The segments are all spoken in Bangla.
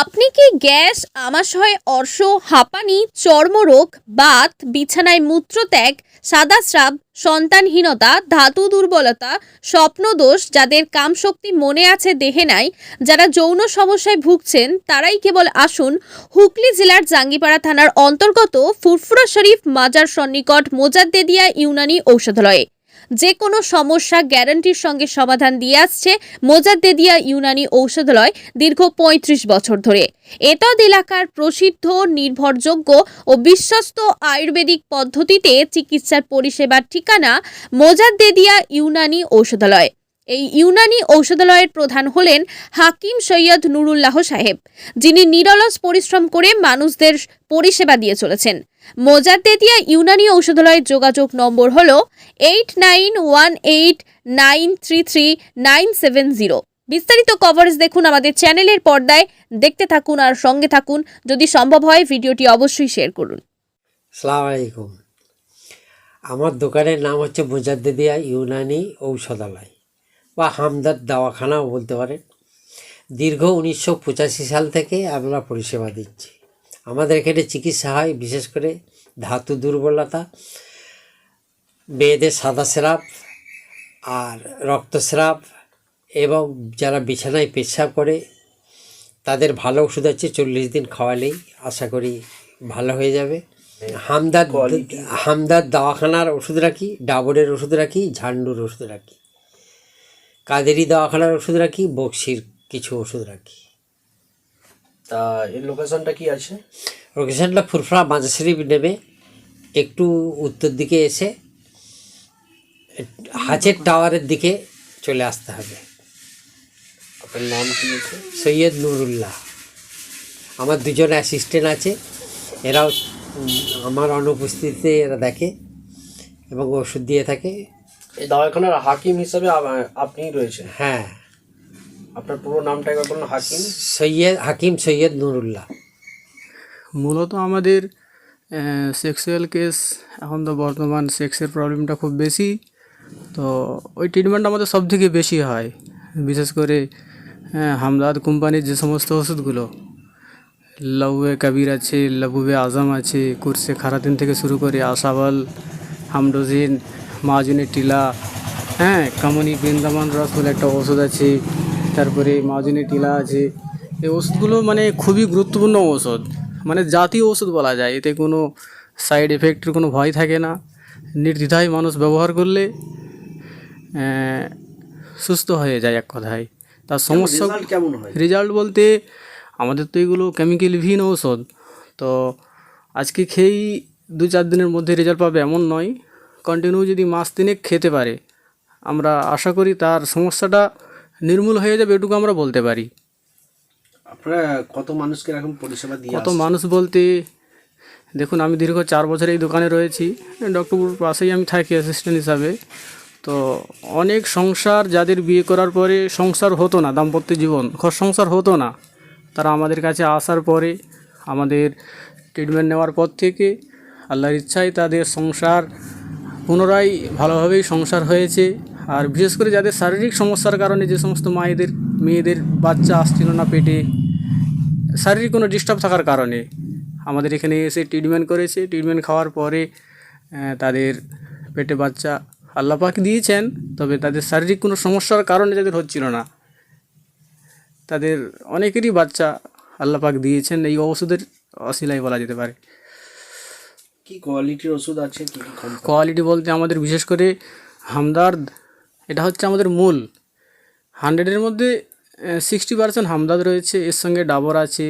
আপনি কি গ্যাস, আমাশয়, অর্শ, হাঁপানি, চর্মরোগ, বাত, বিছানায় মূত্রত্যাগ সাদা স্রাব সন্তানহীনতা, ধাতু দুর্বলতা, স্বপ্নদোষ যাদের কামশক্তি মনে আছে দেহে নাই, যারা যৌন সমস্যায় ভুগছেন, তারাই কেবল আসুন হুগলি জেলার জাঙ্গিপাড়া থানার অন্তর্গত ফুরফুরা শরীফ মাজার সন্নিকট মোজাদ্দেদিয়া ইউনানি ঔষধালয়ে। যে কোনো সমস্যা গ্যারান্টির সঙ্গে সমাধান দিয়ে আসছে মোজাদ্দেদিয়া ইউনানি ঔষধালয় দীর্ঘ পঁয়ত্রিশ বছর ধরে। এতদ এলাকার প্রসিদ্ধ, নির্ভরযোগ্য ও বিশ্বস্ত আয়ুর্বেদিক পদ্ধতিতে চিকিৎসার পরিষেবার ঠিকানা মোজাদ্দেদিয়া ইউনানি ঔষধালয়। এই ইউনানি ঔষধালয়ের প্রধান হলেন হাকিম সৈয়দ নুরুল্লাহ সাহেব, যিনি নিরলস পরিশ্রম করে মানুষদের পরিষেবা দিয়ে চলেছেন। মোজাদ্দেদিয়া ইউনানি ঔষধালয়ের যোগাযোগ নম্বর হল eight nine one eight nine three three nine seven zero বিস্তারিত কভারেজ দেখুন আমাদের চ্যানেলের পর্দায়। দেখতে থাকুন আর সঙ্গে থাকুন। যদি সম্ভব হয়, ভিডিওটি অবশ্যই শেয়ার করুন। সালাম আলাইকুম। আমার দোকানের নাম হচ্ছে মুজাদ্দিদিয়া ইউনানি ঔষধালয় বা হামদার দাওয়াখানাও বলতে পারেন। দীর্ঘ উনিশশো পঁচাশি সাল থেকে আমরা পরিষেবা দিচ্ছি। আমাদের এখানে চিকিৎসা হয় বিশেষ করে ধাতু দুর্বলতা মেয়েদের সাদা স্রাব আর রক্তস্রাব এবং যারা বিছানায় পেশাব করে তাদের ভালো ওষুধ আছে চল্লিশ দিন খাওয়ালেই আশা করি ভালো হয়ে যাবে। হামদার হামদার দাওয়াখানার ওষুধ রাখি ডাবরের ওষুধ রাখি ঝান্ডুর ওষুধ রাখি। কাদেরি দাওয়াখানার ওষুধ রাখি বক্সির কিছু ওষুধ রাখি। তা এর লোকেশনটা কি আছে? লোকেশনটা ফুরফুরা মাঝা শরীফ নেবে একটু উত্তর দিকে এসে হাচের টাওয়ারের দিকে চলে আসতে হবে। আপনার নাম কি আছে? সৈয়দ নুরুল্লাহ। আমার দুজন অ্যাসিস্ট্যান্ট আছে এরাও আমার অনুপস্থিতিতে এরা দেখে এবং ওষুধ দিয়ে থাকে। এই দাওয়াখানার হাকিম হিসাবে আপ- আপনিই রয়েছেন। হ্যাঁ। আপনার পুরো নামটা একবার বলুন হাকিম? সৈয়দ হাকিম সৈয়দ নুরুল্লাহ। মূলত আমাদের সেক্সুয়াল কেস এখন তো বর্তমান সেক্সের প্রবলেমটা খুব বেশি। তো ওই ট্রিটমেন্ট আমাদের সব থেকে বেশি হয়। বিশেষ করে হামদাদ কোম্পানির যে সমস্ত ওষুধগুলো লউয়ে কাবির আছে লবুবে আজম আছে কুরসে খারাতিন থেকে শুরু করে আসাবল হামডোজিন মাজুনি টিলা হ্যাঁ কামনি বৃন্দাবন রস বলে একটা ওষুধ আছে। তারপরে মাজুনি টিলা আছে এই ওষুধগুলো মানে খুবই গুরুত্বপূর্ণ ওষুধ। মানে জাতীয় ওষুধ বলা যায় এতে কোনো সাইড এফেক্টের কোনো ভয় থাকে না। নির্দ্বিধায় মানুষ ব্যবহার করলে সুস্থ হয়ে যায় এক কথায়। তার সমস্যা রেজাল্ট কেমন হয়? রেজাল্ট বলতে আমাদের তো এগুলো কেমিক্যালবিহীন ঔষধ তো আজকে খেয়েই দু চার দিনের মধ্যে রেজাল্ট পাবে এমন নয়। কন্টিনিউ যদি মাস তিনেক খেতে পারে আমরা আশা করি তার সমস্যাটা নির্মূল হয়ে যাবে এটুকু আমরা বলতে পারি। আপনারা কত মানুষকে এরকম পরিষেবা দিয়ে কত মানুষ বলতে দেখুন আমি দীর্ঘ চার বছর এই দোকানে রয়েছি ডক্টরপুর পাশেই আমি থাকি অ্যাসিস্ট্যান্ট হিসাবে। তো অনেক সংসার যাদের বিয়ে করার পরে সংসার হতো না দাম্পত্য জীবন ঘর সংসার হতো না তারা আমাদের কাছে আসার পরে আমাদের ট্রিটমেন্ট নেওয়ার পর থেকে আল্লাহর ইচ্ছায় তাদের সংসার পুনরায় ভালোভাবেই সংসার হয়েছে। আর বিশেষ করে যাদের শারীরিক সমস্যার কারণে যে সমস্ত মায়েদের মেয়েদের বাচ্চা আসছিল না পেটে শারীরিক কোনো ডিস্টার্ব থাকার কারণে আমাদের এখানে এসে ট্রিটমেন্ট করেছে। ট্রিটমেন্ট খাওয়ার পরে তাদের পেটে বাচ্চা আল্লাপাক দিয়েছেন তবে তাদের শারীরিক কোনো সমস্যার কারণে যাদের হচ্ছিল না। তাদের অনেকেরই বাচ্চা আল্লাপাক দিয়েছেন এই ওষুধের অশিলাই বলা যেতে পারে। কি কোয়ালিটির ওষুধ আছে? কোয়ালিটি বলতে আমাদের বিশেষ করে হামদার্দ এটা হচ্ছে আমাদের মূল। হান্ড্রেডের মধ্যে সিক্সটি পার্সেন্ট হামদাদ রয়েছে এর সঙ্গে ডাবর আছে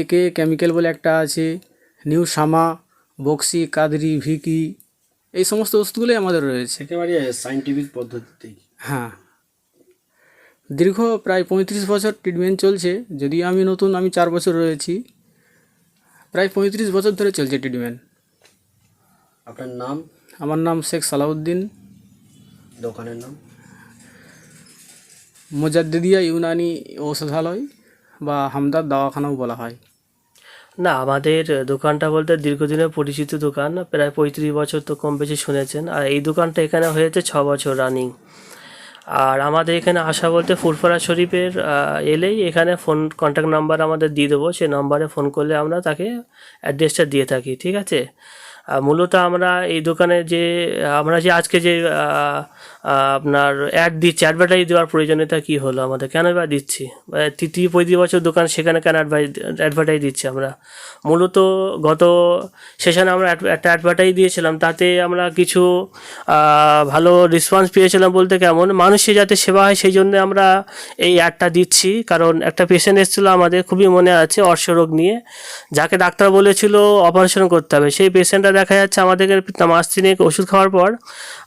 একে কেমিক্যাল বলে একটা আছে নিউ সামা বক্সি কাদরি ভিকি এই সমস্ত ওষুধগুলোই আমাদের রয়েছে। একেবারে সাইন্টিফিক পদ্ধতিতেই হ্যাঁ। দীর্ঘ প্রায় পঁয়ত্রিশ বছর ট্রিটমেন্ট চলছে যদিও আমি নতুন আমি চার বছর রয়েছি প্রায় পঁয়ত্রিশ বছর ধরে চলছে ট্রিটমেন্ট আপনার নাম? আমার নাম শেখ সালাউদ্দিন। দোকানের নাম? মোজাদ্দিদিয়া ইউনানি ঔষধালয় বা হামদার দাওয়াখানাও বলা হয়। না আমাদের দোকানটা বলতে দীর্ঘদিনের পরিচিত দোকান প্রায় পঁয়ত্রিশ বছর তো কম বেশি শুনেছেন। আর এই দোকানটা এখানে হয়েছে ছ বছর রানিং আর আমাদের এখানে আসা বলতে ফুরফুরা শরীফের এলেই এখানে ফোন কন্ট্যাক্ট নাম্বার আমাদের দিয়ে দেবো। সে নাম্বারে ফোন করলে আমরা তাকে অ্যাড্রেসটা দিয়ে থাকি ঠিক আছে? মূলত আমরা এই দোকানে যে আমরা যে আজকে যে আপনার অ্যাড দিচ্ছি অ্যাডভার্টাইজ দেওয়ার প্রয়োজনীয়তা কী হলো আমাদের? কেন বা দিচ্ছি? তৃতীয় পঁয়ত্রিশ বছর দোকান, সেখানে কেন অ্যাডভার্টাইজ দিচ্ছি আমরা? মূলত গত সেশনে আমরা একটা অ্যাডভার্টাইজ দিয়েছিলাম, তাতে আমরা কিছু ভালো রেসপন্স পেয়েছিলাম বলতে কেমন? মানুষের যাতে সেবা হয় সেই জন্য আমরা এই অ্যাডটা দিচ্ছি, কারণ একটা পেশেন্ট এসেছিল আমাদের, খুবই মনে আছে অর্শরোগ নিয়ে। যাকে ডাক্তার বলেছিল অপারেশন করতে হবে। সেই পেশেন্টটা দেখা যাচ্ছে আমাদের মাস তিনেক ওষুধ খাওয়ার পর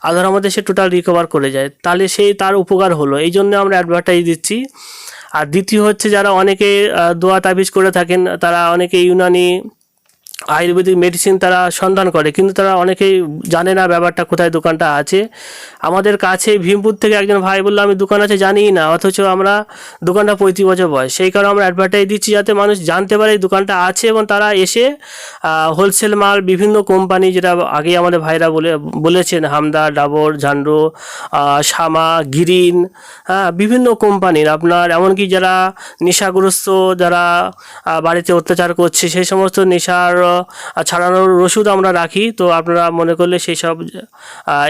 আধার আমাদের সে টোটাল রিকভার করে যায়। তাহলে সেই তার উপকার হলো। এই জন্য আমরা অ্যাডভার্টাইজ দিচ্ছি। আর দ্বিতীয় হচ্ছে যারা অনেকে দোয়া তাবিজ করে থাকেন, তারা অনেকে ইউনানি আয়ুর্বেদিক মেডিসিন তারা সন্ধান করে, কিন্তু তারা অনেকেই জানে না ব্যাপারটা কোথায় দোকানটা আছে। আমাদের কাছে ভীমপুর থেকে একজন ভাই বলল, আমি দোকান আছে জানিই না, অথচ আমরা দোকানটা পঁয়ত্রিশ বছর বয়স। সেই কারণে আমরা অ্যাডভার্টাইজ দিচ্ছি যাতে মানুষ জানতে পারে এই দোকানটা আছে এবং তারা এসে হোলসেল মাল, বিভিন্ন কোম্পানি যেটা আগে আমাদের ভাইরা বলে, বলেছেন, হামদা, ডাবর, ঝান্ডো শামা, গিরিন হ্যাঁ বিভিন্ন কোম্পানির আপনার এমনকি যারা নেশাগ্রস্ত, যারা বাড়িতে অত্যাচার করছে, সেই সমস্ত নেশার ছাড়ানোর ওষুধ আমরা রাখি। তো আপনারা মনে করলে সেই সব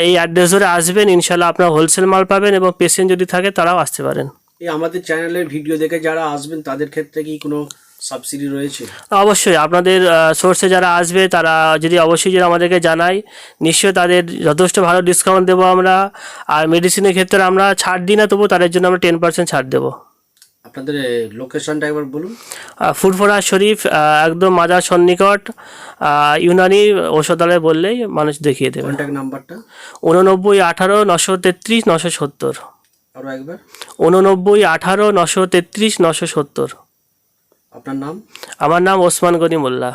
এই অ্যাড্রেস ধরে আসবেন। ইনশাল্লাহ আপনারা হোলসেল মাল পাবেন এবং পেশেন্ট যদি থাকে তারাও আসতে পারেন। এই আমাদের চ্যানেলের ভিডিও দেখে যারা আসবেন তাদের ক্ষেত্রে কি কোনো সাবসিডি রয়েছে? অবশ্যই আপনাদের সোর্সে যারা আসবে তারা যদি অবশ্যই যদি আমাদেরকে জানায় নিশ্চয়ই তাদের যথেষ্ট ভালো ডিসকাউন্ট দেবো আমরা। আর মেডিসিনের ক্ষেত্রে আমরা ছাড় দিই না তবু তাদের জন্য আমরা টেন পার্সেন্ট ছাড় দেবো। আপনাদের লোকেশনটা একবার বলুন। ফুরফুরা শরীফ একদম মাজার সন্নিকট ইউনানি ঔষধালয় বললেই মানুষ দেখিয়ে দেবে। কন্ট্যাক্ট নাম্বারটা উননব্বই আঠারো নশো তেত্রিশ নশো সত্তর। আরও একবার। উননব্বই আঠারো নশো তেত্রিশ নশো সত্তর। আপনার নাম? আমার নাম ওসমান গনি মোল্লা।